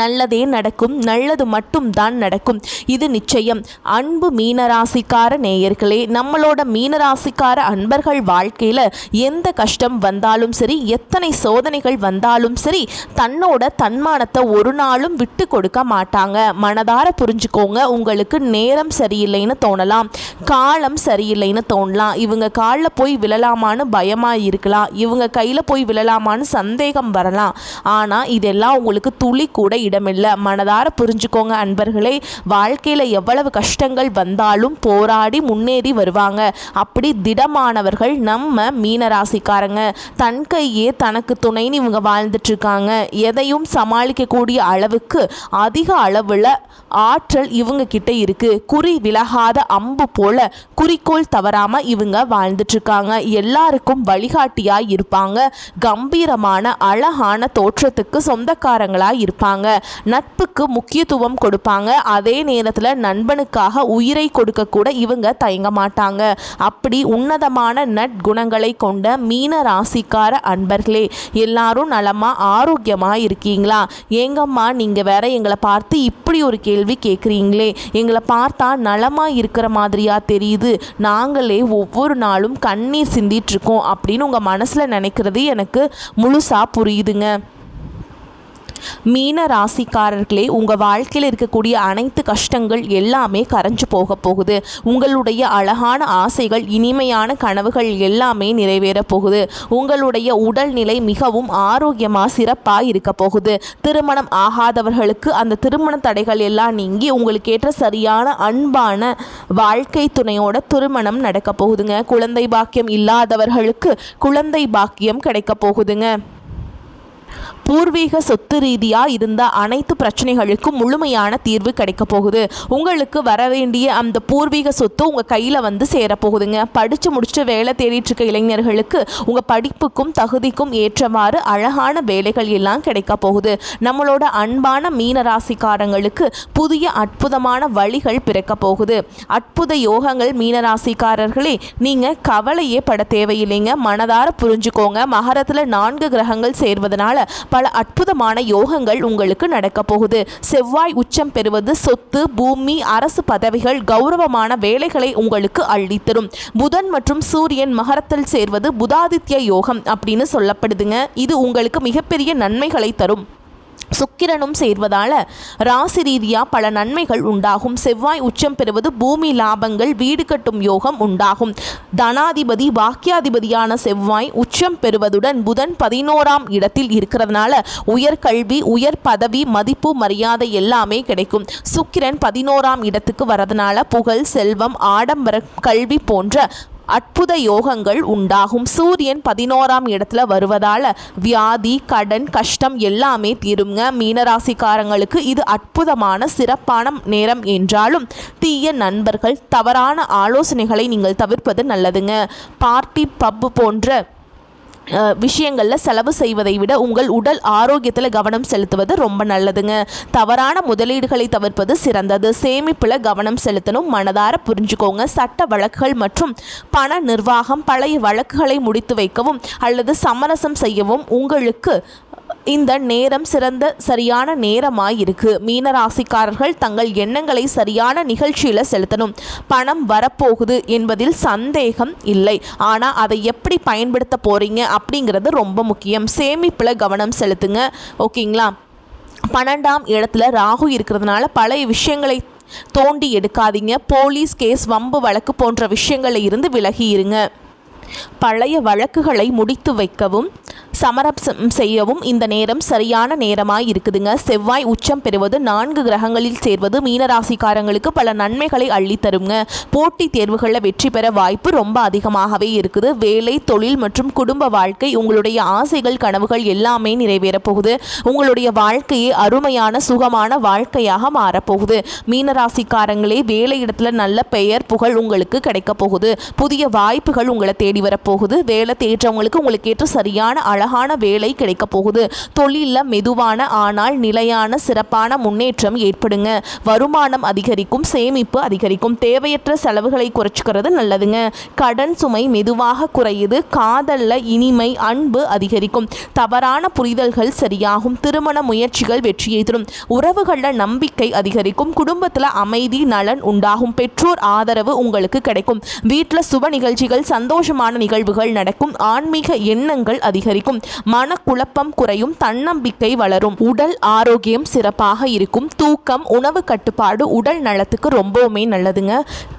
நல்லதே நடக்கும் நல்லது மட்டும் தான் நடக்கும். இது நிச்சயம். அன்பு மீனராசிக்கார நேயர்களே நம்மளோட மீனராசிக்கார அன்பர்கள் வாழ்க்கையில் எந்த கஷ்டம் வந்தாலும் சரி எத்தனை சோதனைகள் வந்தாலும் சரி தன்னோட தன்மானத்தை ஒரு நாளும் விட்டு கொடுக்க மாட்டாங்க. மனதார புரிஞ்சுக்கோங்க உங்களுக்கு நேரம் சரியில்லைன்னு தோணலாம். காலம் சரியில்லைன்னு தோணலாம். இவங்க காலில் போய் விழலாமான்னு பயமாக இருக்கலாம். இவங்க கையில் போய் விழலாமான்னு சந்தேகம் வரலாம். ஆனால் இதெல்லாம் உங்களுக்கு துளி கூட இடமில்லை. மனதார புரிஞ்சுக்கோங்க அன்பர்களே. வாழ்க்கையில் எவ்வளவு கஷ்டங்கள் வந்தாலும் போராடி முன்னேறி வருவாங்க. அப்படி திடமானவர்கள் நம்ம மீனராசிக்காரங்க. தன் கையே தனக்கு துணைன்னு இவங்க வாழ்ந்துட்டு இருக்காங்க எதையும் சமாளிக்கக்கூடிய அளவுக்கு அதிக அளவில் ஆற்றல் இவங்க கிட்ட இருக்கு. குறி விலகாத அம்பு போல குறிக்கோள் தவறாமல் இவங்க வாழ்ந்துட்டு இருக்காங்க எல்லாருக்கும் வழிகாட்டியாக இருப்பாங்க. கம்பீரமான அழகான தோற்றத்துக்கு சொந்தக்காரங்களாக இருப்பாங்க. நட்புக்கு முக்கியத்துவம் கொடுப்பாங்க. அதே நேரத்தில் நண்பனுக்காக உயிரை கொடுக்க கூட இவங்க தயங்க மாட்டாங்க. அப்படி உன்னதமான நற்குணங்களை கொண்ட மீன ராசிக்கார அன்பர்களே எல்லாரும் நலமா ஆரோக்கியமா இருக்கீங்களா? ஏங்கம்மா நீங்க வேற எங்களை பார்த்து இப்படி ஒரு கேள்வி கேட்குறீங்களே எங்களை பார்த்தா நலமா இருக்கிற மாதிரியா தெரியுது. நாங்களே ஒவ்வொரு நாளும் கண்ணீர் சிந்திட்டு இருக்கோம் அப்படின்னு உங்க மனசுல நினைக்கிறது எனக்கு முழுசா புரியுதுங்க. மீன ராசிக்காரர்களே உங்கள் வாழ்க்கையில் இருக்கக்கூடிய அனைத்து கஷ்டங்கள் எல்லாமே கரைஞ்சு போக போகுது. உங்களுடைய அழகான ஆசைகள் இனிமையான கனவுகள் எல்லாமே நிறைவேற போகுது. உங்களுடைய உடல்நிலை மிகவும் ஆரோக்கியமாக சிறப்பாக இருக்க போகுது. திருமணம் ஆகாதவர்களுக்கு அந்த திருமண தடைகள் எல்லாம் நீங்கி உங்களுக்கு ஏற்ற சரியான அன்பான வாழ்க்கை துணையோட திருமணம் நடக்க போகுதுங்க. குழந்தை பாக்கியம் இல்லாதவர்களுக்கு குழந்தை பாக்கியம் கிடைக்க போகுதுங்க. பூர்வீக சொத்து ரீதியாக இருந்த அனைத்து பிரச்சனைகளுக்கும் முழுமையான தீர்வு கிடைக்க போகுது. உங்களுக்கு வர வேண்டிய அந்த பூர்வீக சொத்து உங்கள் கையில் வந்து சேரப்போகுதுங்க படித்து முடிச்சுட்டு வேலை தேடிட்டு இருக்க இளைஞர்களுக்கு உங்கள் படிப்புக்கும் தகுதிக்கும் ஏற்றவாறு அழகான வேலைகள் எல்லாம் கிடைக்க போகுது. நம்மளோட அன்பான மீன ராசிக்காரங்களுக்கு புதிய அற்புதமான வழிகள் பிறக்க போகுது. அற்புத யோகங்கள் மீனராசிக்காரர்களே நீங்கள் கவலையே பட தேவையில்லைங்க. மனதார புரிஞ்சுக்கோங்க. மகரத்தில் நான்கு கிரகங்கள் சேர்வதனால பல அற்புதமான யோகங்கள் உங்களுக்கு நடக்கப் போகுது. செவ்வாய் உச்சம் பெறுவது சொத்து பூமி அரசு பதவிகள் கௌரவமான வேலைகளை உங்களுக்கு அள்ளித்தரும் புதன் மற்றும் சூரியன் மகரத்தில் சேர்வது புதாதித்ய யோகம் அப்படின்னு சொல்லப்படுதுங்க. இது உங்களுக்கு மிகப்பெரிய நன்மைகளை தரும். சுக்கிரனும் சேர்வதால ராசி ரீதியாக பல நன்மைகள் உண்டாகும். செவ்வாய் உச்சம் பெறுவது பூமி லாபங்கள் வீடு கட்டும் யோகம் உண்டாகும். தனாதிபதி பாக்கியாதிபதியான செவ்வாய் உச்சம் பெறுவதுடன் புதன் பதினோராம் இடத்தில் இருக்கிறதுனால உயர்கல்வி உயர் பதவி மதிப்பு மரியாதை எல்லாமே கிடைக்கும். சுக்கிரன் பதினோராம் இடத்துக்கு வரதுனால புகழ் செல்வம் ஆடம்பர கல்வி போன்ற அற்புத யோகங்கள் உண்டாகும். சூரியன் பதினோராம் இடத்துல வருவதால் வியாதி கடன் கஷ்டம் எல்லாமே தீருங்க. மீனராசிக்காரங்களுக்கு இது அற்புதமான சிறப்பான நேரம் என்றாலும் தீய நண்பர்கள் தவறான ஆலோசனைகளை நீங்கள் தவிர்ப்பது நல்லதுங்க. பார்ட்டி பப்பு போன்ற விஷயங்களில் செலவு செய்வதை விட உங்கள் உடல் ஆரோக்கியத்தில் கவனம் செலுத்துவது ரொம்ப நல்லதுங்க. தவறான முதலீடுகளை தவிர்ப்பது சிறந்தது. சேமிப்பில் கவனம் செலுத்தணும் மனதார புரிஞ்சுக்கோங்க. சட்ட வழக்குகள் மற்றும் பண நிர்வாகம் பழைய வழக்குகளை முடித்து வைக்கவும் அல்லது சமரசம் செய்யவும் உங்களுக்கு இந்த நேரம் சிறந்த சரியான நேரமாயிருக்கு. மீனராசிக்காரர்கள் தங்கள் எண்ணங்களை சரியான நிகழ்ச்சியில் செலுத்தணும். பணம் வரப்போகுது என்பதில் சந்தேகம் இல்லை. ஆனால் அதை எப்படி பயன்படுத்த போறீங்க அப்படிங்கிறது ரொம்ப முக்கியம். சேமிப்பில் கவனம் செலுத்துங்க. ஓகேங்களா? பன்னெண்டாம் இடத்துல ராகு இருக்கிறதுனால பழைய விஷயங்களை தோண்டி எடுக்காதீங்க. போலீஸ் கேஸ் வம்பு வழக்கு போன்ற விஷயங்களில் இருந்து விலகி இருங்க பழைய வழக்குகளை முடித்து வைக்கவும் சமரசம் செய்யவும் இந்த நேரம் சரியான நேரமாய் இருக்குதுங்க. செவ்வாய் உச்சம் பெறுவது நான்கு கிரகங்களில் சேர்வது மீனராசிக்காரங்களுக்கு பல நன்மைகளை அள்ளித்தருங்க போட்டித் தேர்வுகளில் வெற்றி பெற வாய்ப்பு ரொம்ப அதிகமாகவே இருக்குது. வேலை தொழில் மற்றும் குடும்ப வாழ்க்கை உங்களுடைய ஆசைகள் கனவுகள் எல்லாமே நிறைவேறப் போகுது. உங்களுடைய வாழ்க்கையே அருமையான சுகமான வாழ்க்கையாக மாறப்போகுது. மீனராசிக்காரங்களே வேலை இடத்துல நல்ல பெயர் புகழ் உங்களுக்கு கிடைக்கப் போகுது. புதிய வாய்ப்புகள் உங்களை தேடி வரப்போகுது. வேலை தேற்றவங்களுக்கு உங்களுக்கு ஏற்ற சரியான அழகான வேலை கிடைக்க போகுது. தொழிலில் மெதுவான ஆனால் நிலையான சிறப்பான முன்னேற்றம் ஏற்படுங்க. வருமானம் அதிகரிக்கும் சேமிப்பு அதிகரிக்கும். தேவையற்ற செலவுகளை குறைச்சிக்கிறது நல்லதுங்க. கடன் சுமை மெதுவாக குறையுது. காதல்ல இனிமை அன்பு அதிகரிக்கும். தவறான புரிதல்கள் சரியாகும். திருமண முயற்சிகள் வெற்றியை தரும். உறவுகளில் நம்பிக்கை அதிகரிக்கும். குடும்பத்தில் அமைதி நலன் உண்டாகும். பெற்றோர் ஆதரவு உங்களுக்கு கிடைக்கும். வீட்டில் சுப நிகழ்ச்சிகள் சந்தோஷமான நிகழ்வுகள் நடக்கும். ஆன்மீக எண்ணங்கள் அதிகரிக்கும். மனக்குழப்பம் குறையும். தன்னம்பிக்கை வளரும். உடல் ஆரோக்கியம் சிறப்பாக இருக்கும். தூக்கம் உணவு கட்டுப்பாடு உடல் நலத்துக்கு ரொம்பவுமே நல்லதுங்க.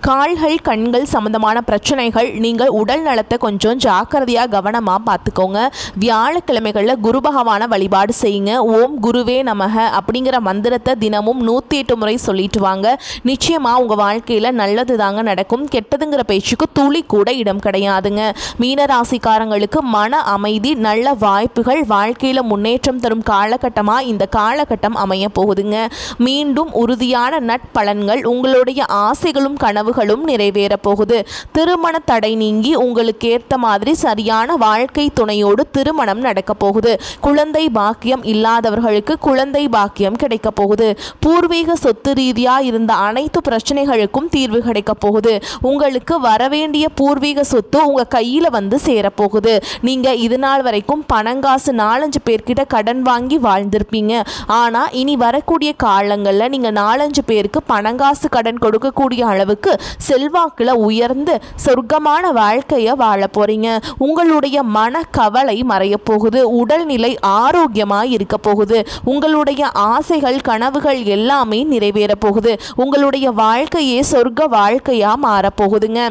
கால்கள் கண்கள் சம்பந்தமான பிரச்சனைகள் நீங்கள் உடல் நலத்தை கொஞ்சம் ஜாக்கிரதையாக கவனமாக பார்த்துக்கோங்க. வியாழக்கிழமைகளில் குரு பகவான வழிபாடு செய்யுங்க. ஓம் குருவே நமக அப்படிங்கிற மந்திரத்தை தினமும் நூற்றி எட்டு முறை சொல்லிட்டு வாங்க. நிச்சயமாக உங்கள் வாழ்க்கையில் நல்லது தாங்க நடக்கும். கெட்டதுங்கிற பேச்சுக்கு துளி கூட இடம் கிடையாதுங்க. மீனராசிக்காரங்களுக்கு மன அமைதி நல்ல வாய்ப்புகள் வாழ்க்கையில் முன்னேற்றம் தரும் காலகட்டமாக இந்த காலகட்டம் அமைய போகுதுங்க. மீண்டும் உறுதியான நட்பலன்கள் உங்களுடைய ஆசைகளும் கனவுகளும் நிறைவேற போகுது. திருமண தடை நீங்கி உங்களுக்கு ஏற்ற மாதிரி சரியான வாழ்க்கை துணையோடு திருமணம் நடக்க போகுது. குழந்தை பாக்கியம் இல்லாதவர்களுக்கு குழந்தை பாக்கியம் கிடைக்க போகுது. பூர்வீக சொத்து ரீதியாக இருந்த அனைத்து பிரச்சனைகளுக்கும் தீர்வு கிடைக்க போகுது. உங்களுக்கு வரவேண்டிய பூர்வீக சொத்து உங்கள் கையில் வந்து சேரப்போகுது. நீங்கள் இது நாள் வரைக்கும் பணங்காசு நாலஞ்சு பேர்கிட்ட கடன் வாங்கி வாழ்ந்திருப்பீங்க. ஆனால் இனி வரக்கூடிய காலங்களில் நீங்கள் நாலஞ்சு பேருக்கு பணங்காசு கடன் கொடுக்கக்கூடிய அளவுக்கு செல்வாக்கில் உயர்ந்து சொர்க்கமான வாழ்க்கையை வாழ போகிறீங்க உங்களுடைய மன கவலை மறையப்போகுது உடல்நிலை ஆரோக்கியமாக இருக்க போகுது. உங்களுடைய ஆசைகள் கனவுகள் எல்லாமே நிறைவேற போகுது. உங்களுடைய வாழ்க்கையே சொர்க்க வாழ்க்கையாக மாறப்போகுதுங்க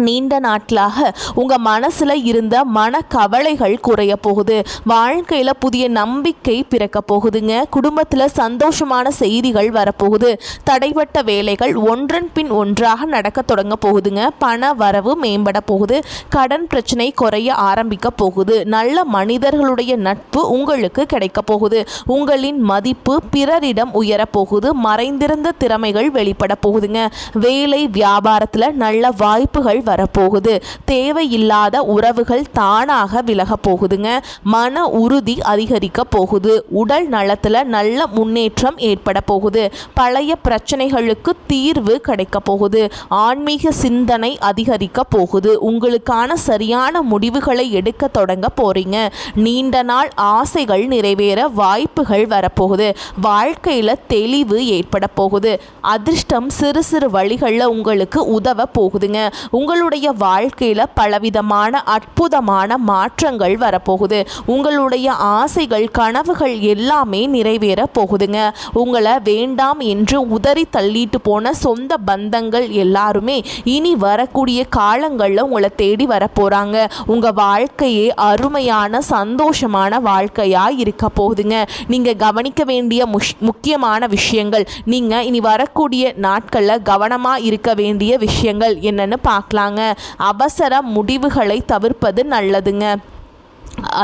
நீண்ட நாட்களாக உங்கள் மனசில் இருந்த மனக்கவலைகள் குறைய போகுது. வாழ்க்கையில் புதிய நம்பிக்கை பிறக்க போகுதுங்க. குடும்பத்தில் சந்தோஷமான செய்திகள் வரப்போகுது தடைப்பட்ட வேலைகள் ஒன்றன் பின் ஒன்றாக நடக்க தொடங்க போகுதுங்க. பண வரவு மேம்பட போகுது. கடன் பிரச்சனை குறைய ஆரம்பிக்க போகுது. நல்ல மனிதர்களுடைய நட்பு உங்களுக்கு கிடைக்க போகுது. உங்களின் மதிப்பு பிறரிடம் உயரப்போகுது மறைந்திருந்த திறமைகள் வெளிப்பட போகுதுங்க. வேலை வியாபாரத்தில் நல்ல வாய்ப்புகள் வரப்போகுது. தேவையில்லாத உறவுகள் தானாக விலக போகுதுங்க. மன உறுதி அதிகரிக்க போகுது. உடல் நலத்தில் நல்ல முன்னேற்றம் ஏற்பட போகுது. பழைய பிரச்சனைகளுக்கு தீர்வு கிடைக்க போகுது. ஆன்மீக சிந்தனை அதிகரிக்க போகுது. உங்களுக்கான சரியான முடிவுகளை எடுக்க தொடங்க போறீங்க. நீண்ட நாள் ஆசைகள் நிறைவேற வாய்ப்புகள் வரப்போகுது வாழ்க்கையில் தெளிவு ஏற்பட போகுது. அதிர்ஷ்டம் சிறு சிறு வழிகளில் உங்களுக்கு உதவ போகுதுங்க. உங்களுடைய வாழ்க்கையில் பலவிதமான அற்புதமான மாற்றங்கள் வரப்போகுது. உங்களுடைய ஆசைகள் கனவுகள் எல்லாமே நிறைவேற போகுதுங்க. உங்களை வேண்டாம் என்று உதறி தள்ளிட்டு போன சொந்த பந்தங்கள் எல்லாருமே இனி வரக்கூடிய காலங்களில் உங்களை தேடி வரப்போகிறாங்க உங்கள் வாழ்க்கையே அருமையான சந்தோஷமான வாழ்க்கையாக இருக்க போகுதுங்க. நீங்கள் கவனிக்க வேண்டிய முஷ் முக்கியமான விஷயங்கள் நீங்கள் இனி வரக்கூடிய நாட்களில் கவனமாக இருக்க வேண்டிய விஷயங்கள் என்னென்னு பார்க்கலாம் பார்க்கலாங்க அவசர முடிவுகளை தவிர்ப்பது நல்லதுங்க.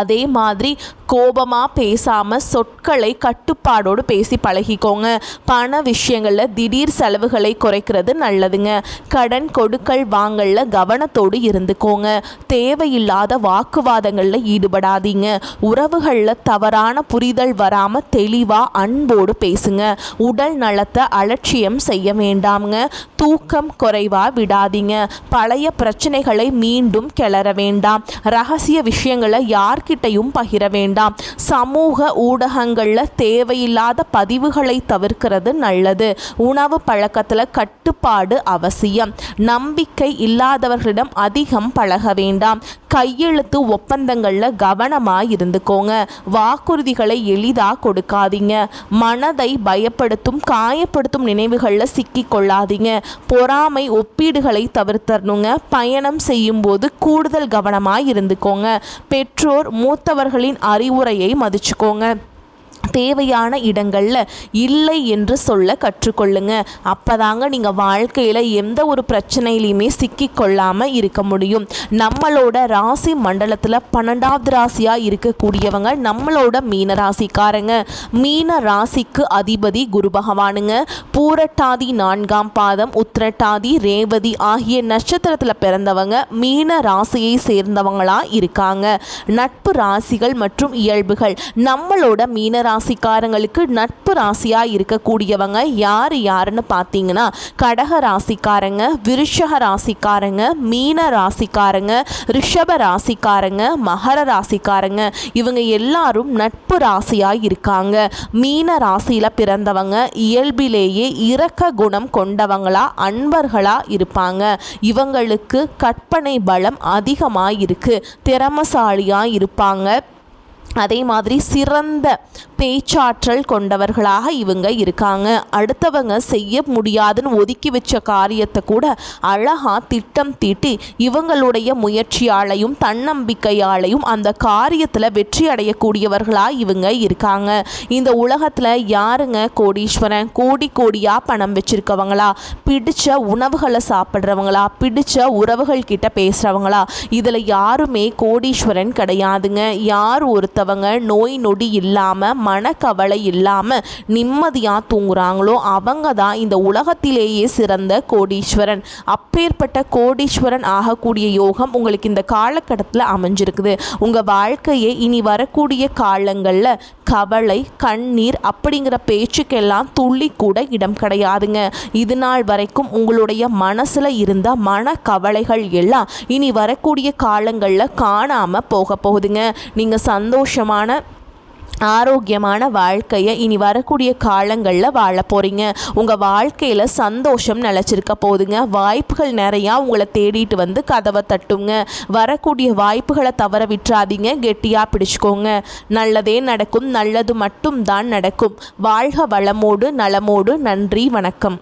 அதே மாதிரி கோபமாக பேசாமல் சொற்களை கட்டுப்பாடோடு பேசி பழகிக்கோங்க. பண விஷயங்களில் திடீர் செலவுகளை குறைக்கிறது நல்லதுங்க. கடன் கொடுக்கல் வாங்கல கவனத்தோடு இருந்துக்கோங்க. தேவையில்லாத வாக்குவாதங்களில் ஈடுபடாதீங்க. உறவுகளில் தவறான புரிதல் வராமல் தெளிவாக அன்போடு பேசுங்க. உடல் நலத்தை அலட்சியம் செய்ய வேண்டாம்ங்க. தூக்கம் குறைவாக விடாதீங்க. பழைய பிரச்சனைகளை மீண்டும் கிளற வேண்டாம். ரகசிய விஷயங்களை யார்கிட்டையும் பகிர வேண்டாம். வேண்டாம். சமூக ஊடகங்களில் தேவையில்லாத பதிவுகளை தவிர்க்கிறது நல்லது. உணவு பழக்கத்தில் கட்டுப்பாடு அவசியம். நம்பிக்கை இல்லாதவர்களிடம் அதிகம் பழக வேண்டாம். கையெழுத்து ஒப்பந்தங்களில் கவனமாக இருந்துக்கோங்க. வாக்குறுதிகளை எளிதாக கொடுக்காதீங்க. மனதை பயப்படுத்தும் காயப்படுத்தும் நினைவுகளில் சிக்கிக்கொள்ளாதீங்க பொறாமை ஒப்பீடுகளை தவிர்த்தரணுங்க. பயணம் செய்யும்போது கூடுதல் கவனமாக இருந்துக்கோங்க. பெற்றோர் மூத்தவர்களின் அறிவுரையை மதிச்சுக்கோங்க. தேவையான இடங்களில் இல்லை என்று சொல்ல கற்றுக்கொள்ளுங்க. அப்போதாங்க நீங்கள் வாழ்க்கையில் எந்த ஒரு பிரச்சனையிலையுமே சிக்கிக்கொள்ளாமல் இருக்க முடியும். நம்மளோட ராசி மண்டலத்தில் பன்னெண்டாவது ராசியாக இருக்கக்கூடியவங்க நம்மளோட மீன ராசிக்காரங்க. மீன ராசிக்கு அதிபதி குரு பகவானுங்க. பூரட்டாதி நான்காம் பாதம் உத்திரட்டாதி ரேவதி ஆகிய நட்சத்திரத்தில் பிறந்தவங்க மீன ராசியை சேர்ந்தவங்களாக இருக்காங்க. நட்பு ராசிகள் மற்றும் இயல்புகள் நம்மளோட மீன ராசிக்காரங்களுக்கு நட்பு ராசியாக இருக்கக்கூடியவங்க யார் யாருன்னு பார்த்தீங்கன்னா கடக ராசிக்காரங்க விருஷக ராசிக்காரங்க மீன ராசிக்காரங்க ரிஷப ராசிக்காரங்க மகர ராசிக்காரங்க இவங்க எல்லாரும் நட்பு ராசியாக இருக்காங்க. மீன ராசியில் பிறந்தவங்க இயல்பிலேயே இரக்க குணம் கொண்டவங்களா அன்பர்களாக இருப்பாங்க. இவங்களுக்கு கற்பனை பலம் அதிகமாக இருக்குது திறமசாலியாக இருப்பாங்க. அதே மாதிரி சிறந்த பேச்சாற்றல் கொண்டவர்களாக இவங்க இருக்காங்க. அடுத்தவங்க செய்ய முடியாதுன்னு ஒதுக்கி வச்ச காரியத்தை கூட அழகாக திட்டம் தீட்டி இவங்களுடைய முயற்சியாலையும் தன்னம்பிக்கையாலையும் அந்த காரியத்தில் வெற்றி அடையக்கூடியவர்களாக இவங்க இருக்காங்க. இந்த உலகத்தில் யாருங்க கோடீஸ்வரன்? கோடி கோடியாக பணம் வச்சுருக்கவங்களா? பிடிச்ச உணவுகளை சாப்பிட்றவங்களா? பிடிச்ச உறவுகள் கிட்ட பேசுகிறவங்களா இதில் யாருமே கோடீஸ்வரன் கிடையாதுங்க. யார் ஒருத்தவங்க? நோய் நொடி இல்லாமல் மனக்கவலை இல்லாமல் நிம்மதியாக தூங்குறாங்களோ அவங்க தான் இந்த உலகத்திலேயே சிறந்த கோடீஸ்வரன். அப்பேற்பட்ட கோடீஸ்வரன் ஆகக்கூடிய யோகம் உங்களுக்கு இந்த காலகட்டத்தில் அமைஞ்சிருக்குது. உங்கள் வாழ்க்கையை இனி வரக்கூடிய காலங்களில் கவலை கண்ணீர் அப்படிங்கிற பேச்சுக்கெல்லாம் துள்ளி கூட இடம் கிடையாதுங்க. இது நாள் வரைக்கும் உங்களுடைய மனசில் இருந்த மன கவலைகள் எல்லாம் இனி வரக்கூடிய காலங்களில் காணாமல் போக போகுதுங்க. நீங்கள் சந்தோஷமான ஆரோக்கியமான வாழ்க்கையை இனி வரக்கூடிய காலங்களில் வாழ போகிறீங்க உங்கள் வாழ்க்கையில் சந்தோஷம் நிலச்சிருக்க போதுங்க வாய்ப்புகள் நிறையா உங்களை தேடிட்டு வந்து கதவை தட்டுங்க. வரக்கூடிய வாய்ப்புகளை தவற விட்டுறாதீங்க. கெட்டியாக பிடிச்சிக்கோங்க. நல்லதே நடக்கும். நல்லது மட்டும் தான் நடக்கும். வாழ்க வளமோடு நலமோடு. நன்றி வணக்கம்.